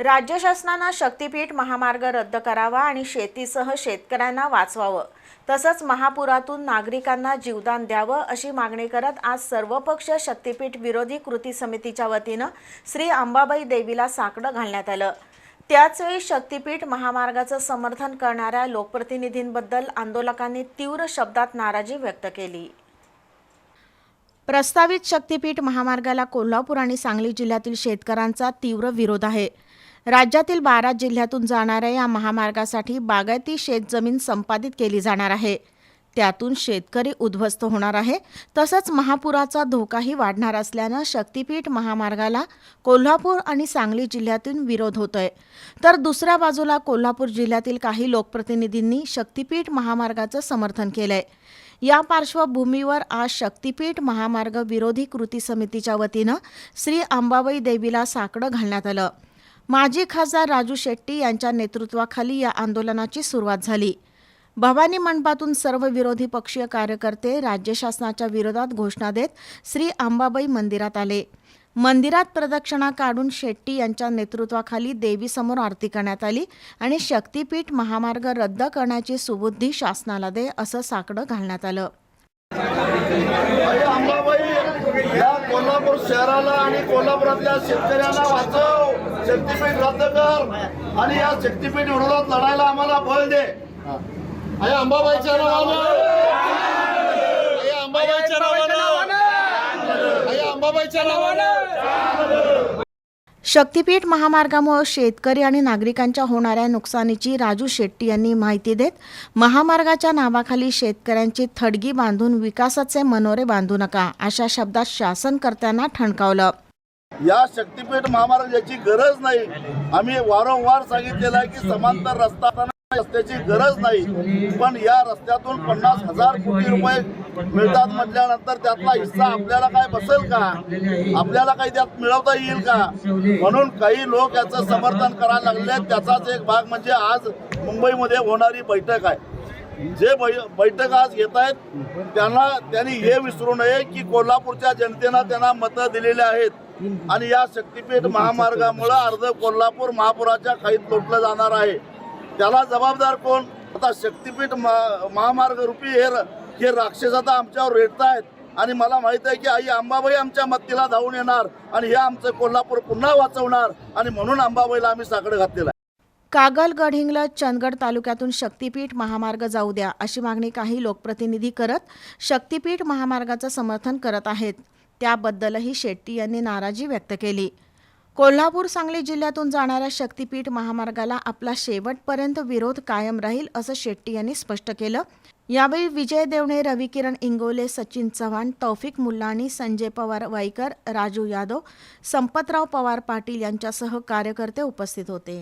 राज्य शासनानं शक्तीपीठ महामार्ग रद्द करावा आणि शेतीसह शेतकऱ्यांना वाचवावं. तसंच महापुरातून नागरिकांना जीवदान द्यावं अशी मागणी करत आज सर्वपक्ष शक्तीपीठ विरोधी कृती समितीच्या वतीनं श्री अंबाबाई देवीला साकडं घालण्यात आलं. त्याचवेळी शक्तीपीठ महामार्गाचं समर्थन करणाऱ्या लोकप्रतिनिधींबद्दल आंदोलकांनी तीव्र शब्दात नाराजी व्यक्त केली. प्रस्तावित शक्तीपीठ महामार्गाला कोल्हापूर आणि सांगली जिल्ह्यातील शेतकऱ्यांचा तीव्र विरोध आहे. राज्यातील बारा जिल्ह्यातून जाणाऱ्या या महामार्गासाठी बागायती शेतजमीन संपादित केली जाणार आहे. त्यातून शेतकरी उद्ध्वस्त होणार आहे. तसंच महापुराचा धोकाही वाढणार असल्यानं शक्तीपीठ महामार्गाला कोल्हापूर आणि सांगली जिल्ह्यातून विरोध होतोय. तर दुसऱ्या बाजूला कोल्हापूर जिल्ह्यातील काही लोकप्रतिनिधींनी शक्तीपीठ महामार्गाचं समर्थन केलंय. या पार्श्वभूमीवर आज शक्तीपीठ महामार्ग विरोधी कृती समितीच्या वतीनं श्री अंबाबाई देवीला साकडं घालण्यात आलं. माजी खासदार राजू शेट्टी यांच्या नेतृत्वाखाली या आंदोलनाची सुरुवात झाली. भवानी मंडपातून सर्व विरोधी पक्षीय कार्यकर्ते राज्य शासनाच्या विरोधात घोषणा देत श्री अंबाबाई मंदिरात आले. मंदिरात प्रदक्षिणा काढून शेट्टी यांच्या नेतृत्वाखाली देवीसमोर आरती करण्यात आली आणि शक्तीपीठ महामार्ग रद्द करण्याची सुबुद्धी शासनाला दे असं साकडं घालण्यात आलं आई अंबाबाई या कोल्हापूर शहराला आणि कोल्हापुरातल्या शेतकऱ्यांना वाचव. शक्तीपीठ रद्द कर. आणि या शक्तीपीठ विरोधात लढायला आम्हाला बळ दे. आई अंबाबाईच्या नावानं. आई अंबाबाईच्या नावानं. आई अंबाबाईच्या नावानं. शक्तीपीठ महामार्गामुळे शेतकरी आणि नागरिकांच्या होणाऱ्या नुकसानीची राजू शेट्टी यांनी माहिती देत महामार्गाच्या नावाखाली शेतकऱ्यांची थडगी बांधून विकासाचे मनोरे बांधू नका अशा शब्दात शासनकर्त्यांना ठणकावलं. या शक्तीपीठ महामार्ग याची गरज नाही. आम्ही वारंवार सांगितलेलं आहे की समांतर रस्ता रस्त्याची गरज नाही. पण या रस्त्यातून पन्नास हजार कोटी रुपये मिळतात म्हटल्यानंतर त्यातला हिस्सा आपल्याला काय बसेल का? आपल्याला काही त्यात मिळवता येईल का? म्हणून काही लोक याचं समर्थन करायला लागले त्याचाच एक भाग म्हणजे आज मुंबईमध्ये होणारी बैठक आहे. जे बै- बैठक आज घेत आहेत त्यांना त्यांनी हे विसरू नये की कोल्हापूरच्या जनतेनं त्यांना मतं दिलेली आहेत. आणि या शक्तीपीठ महामार्गामुळं अर्ध कोल्हापूर महापुराच्या खाईत लोटलं जाणार आहे. त्याला जबाबदार कोण? आता शक्तीपीठ महामार्ग रूपी हे हे राक्षस आता आमच्यावर रेटतायत आणि मला माहीत आहे की आई अंबाबाई आमच्या मत्तीला धावून येणार आणि हे आमचं कोल्हापूर पुन्हा वाचवणार आणि म्हणून अंबाबाईला आम्ही साकडं घातलेलं आहे. कागल गडहिंग्लज चंदगड तालुक्यातून शक्तीपीठ महामार्ग जाऊ द्या अशी मागणी काही लोकप्रतिनिधी करत शक्तीपीठ महामार्गाचं समर्थन करत आहेत. त्याबद्दलही शेट्टी यांनी नाराजी व्यक्त केली. कोल्हापूर सांगली जिल्ह्यातून जाणाऱ्या शक्तीपीठ महामार्गाला आपला शेवटपर्यंत विरोध कायम राहील असं शेट्टी यांनी स्पष्ट केलं. यावेळी विजय देवणे रविकिरण इंगोले सचिन चव्हाण तौफिक मुल्लाणी संजय पवार वाईकर राजू यादव संपतराव पवार पाटील यांच्यासह कार्यकर्ते उपस्थित होते.